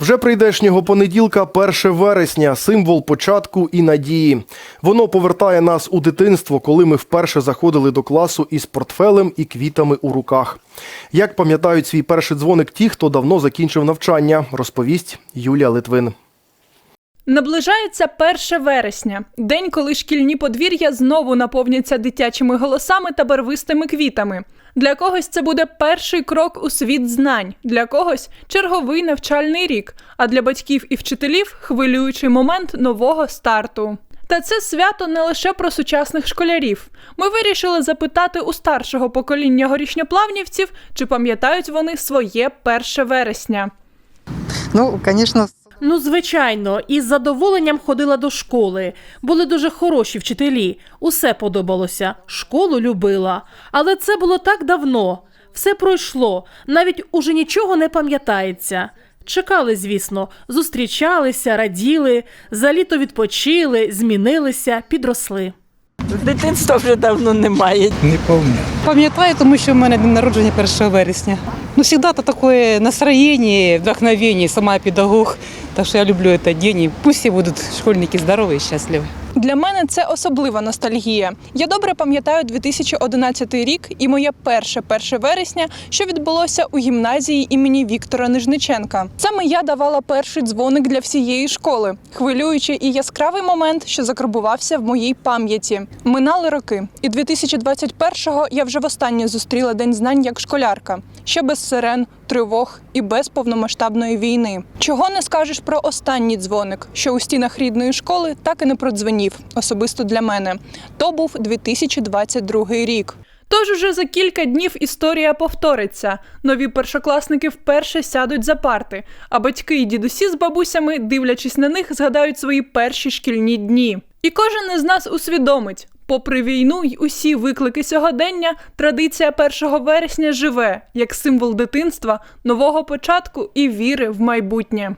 Вже прийдешнього понеділка, 1 вересня, символ початку і надії. Воно повертає нас у дитинство, коли ми вперше заходили до класу із портфелем і квітами у руках. Як пам'ятають свій перший дзвоник ті, хто давно закінчив навчання, розповість Юлія Литвин. Наближається 1 вересня, день, коли шкільні подвір'я знову наповняться дитячими голосами та барвистими квітами. Для когось це буде перший крок у світ знань, для когось черговий навчальний рік, а для батьків і вчителів хвилюючий момент нового старту. Та це свято не лише про сучасних школярів. Ми вирішили запитати у старшого покоління горішньоплавнівців, чи пам'ятають вони своє 1 вересня. Ну, звісно, Ну, звичайно, із задоволенням ходила до школи. Були дуже хороші вчителі. Усе подобалося. Школу любила. Але це було так давно. Все пройшло. Навіть уже нічого не пам'ятається. Чекали, звісно, зустрічалися, раділи, за літо відпочили, змінилися, підросли. Дитинства вже давно немає. Не помню. Пам'ятаю, тому що в мене день народження 1 вересня. Ну, завжди то таке настроєння, вдохновення, сама педагог. Так що я люблю цей день. І пусть будуть школьники здорові і щасливі. Для мене це особлива ностальгія. Я добре пам'ятаю 2011 рік і моє перше 1 вересня, що відбулося у гімназії імені Віктора Нижниченка. Саме я давала перший дзвоник для всієї школи, хвилюючий і яскравий момент, що закарбувався в моїй пам'яті. Минали роки, і 2021-го я вже востаннє зустріла день знань як школярка, ще без сирен, тривог і без повномасштабної війни. Чого не скажеш про останній дзвоник, що у стінах рідної школи так і не продзвенів, особисто для мене. То був 2022 рік. Тож уже за кілька днів історія повториться. Нові першокласники вперше сядуть за парти, а батьки і дідусі з бабусями, дивлячись на них, згадають свої перші шкільні дні. І кожен із нас усвідомить. Попри війну й усі виклики сьогодення, традиція 1 вересня живе як символ дитинства, нового початку і віри в майбутнє.